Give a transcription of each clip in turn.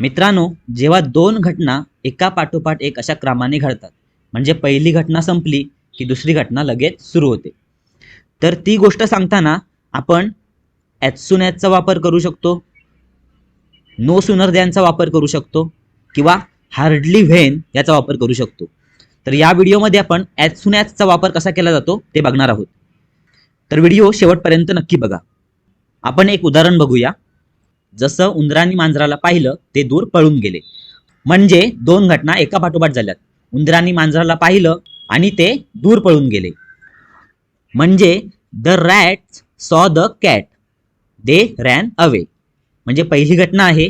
मित्रांनो जेव्हा दोन घटना एका पाठोपाठ एक अशा क्रमाने घडतात म्हणजे पहिली घटना संपली की दुसरी घटना लगेच सुरू होते. तर ती गोष्ट सांगताना आपण ॲज सुन ॲजचा वापर करू शकतो नो सुनर दॅनचा वापर करू शकतो किंवा हार्डली व्हेन याचा वापर करू शकतो. तर या व्हिडिओमध्ये आपण ॲज सुन ॲजचा वापर कसा केला जातो ते बघणार आहोत. तर व्हिडिओ शेवटपर्यंत नक्की बघा. आपण एक उदाहरण बघूया. जसं उंदरांनी मांजराला पाहिलं ते दूर पळून गेले. म्हणजे दोन घटना एका पाठोपाठ झाल्यात. उंदरांनी मांजराला पाहिलं आणि ते दूर पळून गेले. म्हणजे the rat saw the cat they ran away म्हणजे पहिली घटना आहे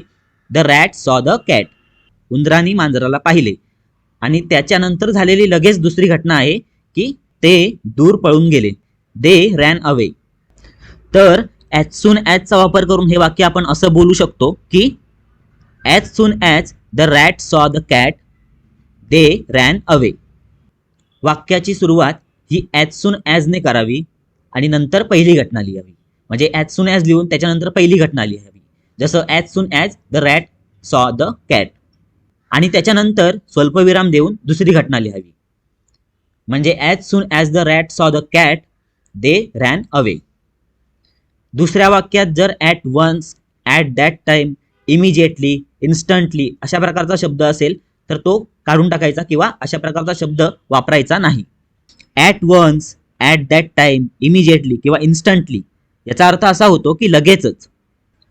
the rat saw the cat उंदरांनी मांजराला पाहिले. आणि त्याच्यानंतर झालेली लगेच दुसरी घटना आहे की ते दूर पळून गेले. दे रॅन अवे तर ॲज सून ॲजचा वापर करून हे वाक्य आपण असं बोलू शकतो की as soon as the rat saw the cat they ran away वाक्याची सुरुवात ही ॲज सून ॲजने करावी आणि नंतर पहिली घटना लिहावी. म्हणजे ॲज सून ॲज लिहून त्याच्यानंतर पहिली घटना लिहावी. जसं as soon as the rat saw the cat आणि त्याच्यानंतर स्वल्पविराम देऊन दुसरी घटना लिहावी. म्हणजे as soon as the rat saw the cat they ran away दुसऱ्या वाक्यात जर at once at that time immediately instantly अशा प्रकारचा शब्द असेल तर तो काढून टाकायचा किंवा अशा प्रकारचा शब्द वापरायचा नाही. At once at that time immediately किंवा इन्स्टंटली याचा अर्थ असा होतो की लगेचच.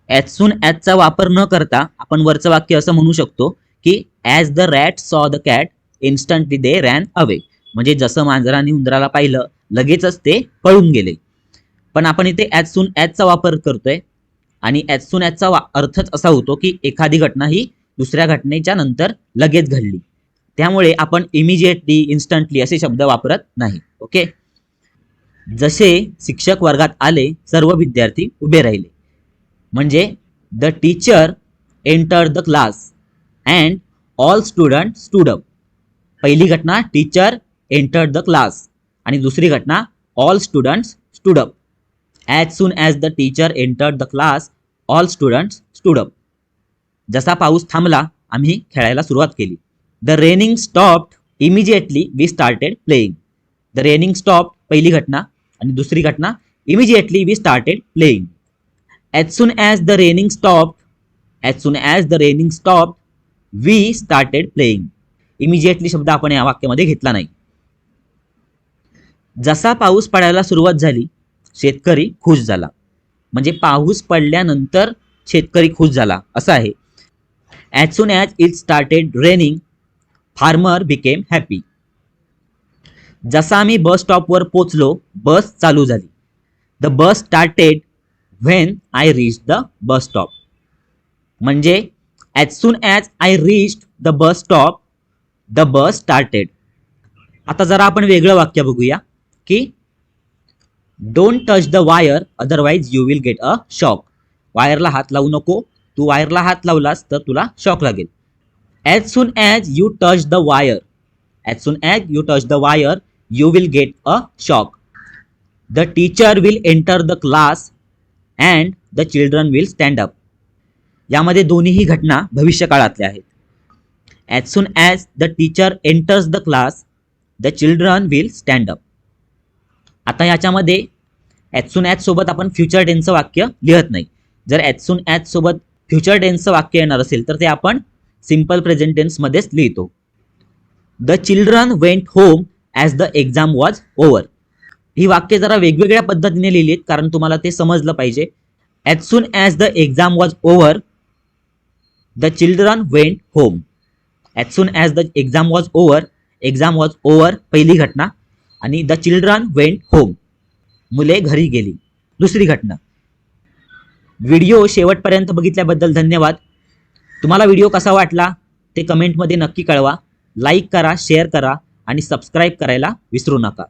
ॲज सून ॲजचा वापर न करता आपण वरचं वाक्य असं म्हणू शकतो की as the rat saw the cat instantly they ran away म्हणजे जसं मांजराने उंदराला पाहिलं लगेचच ते पळून गेले. पण आपण इथे ॲज सून ॲजचा वापर करतोय. आणि ॲज सून ॲजचा वा अर्थच असा होतो की एखादी घटना ही दुसऱ्या घटनेच्या नंतर लगेच घडली. त्यामुळे आपण इमिजिएटली इन्स्टंटली असे शब्द वापरत नाही. ओके जसे शिक्षक वर्गात आले सर्व विद्यार्थी उभे राहिले. म्हणजे the teacher enter the class and all student stood up पहिली घटना टीचर एंटर द क्लास आणि दुसरी घटना all students stood up as soon as the teacher enter the class all students stood up जसा पाऊस थांबला आम्ही खेळायला सुरुवात केली. The raining stopped immediately we started playing the raining stop पहिली घटना आणि दुसरी घटना immediately we started playing as soon as the raining stop as soon as the raining stop we started playing immediately शब्द आपण या वाक्यामध्ये घेतला नाही. जसा पाऊस पडायला सुरुवात झाली शेतकरी खुश झाला. म्हणजे पाऊस पडल्यानंतर शेतकरी खुश झाला. असं आहे. As soon as it started raining farmer became happy जसा आम्ही बस स्टॉपवर पोचलो बस चालू झाली. The bus started when I reach the bus stop म्हणजे as soon as I reach the bus stop the bus started आता जरा आपण वेगळं वाक्य बघूया की don't touch the wire otherwise you will get a shock वायरला हात लावू नको. तू वायरला हात लावलास तर तुला शॉक लागेल. As soon as you touch the wire as soon as you touch the wire you will get a shock the teacher will enter the class and the children will stand up यामध्ये दोन्हीही घटना भविष्यकाळातल्या आहेत. As soon as the teacher enters the class the children will stand up आता याच्यामध्ये as soon as सोबत आपण future टेन्सचं वाक्य लिहत नाही. जर ॲज सून ॲज सोबत फ्युचर टेन्सचं वाक्य येणार असेल तर ते आपण सिंपल प्रेझेंट टेन्समध्येच लिहितो. The children went home as the exam was over. ही वाक्य जरा वेगवेगळ्या पद्धतीने लिहिली आहेत कारण तुम्हाला ते समजलं पाहिजे. As soon as the exam was over the children went home. As soon as the exam was over exam was over पहिली घटना. आणि द चिल्ड्रन वेंट होम. मुले घरी गेली. दुसरी घटना. व्हिडिओ शेवटपर्यंत बघितल्याबद्दल धन्यवाद. तुम्हाला व्हिडिओ कसा वाटला ते कमेंटमध्ये नक्की कळवा. लाईक करा शेअर करा आणि सबस्क्राईब करायला विसरू नका.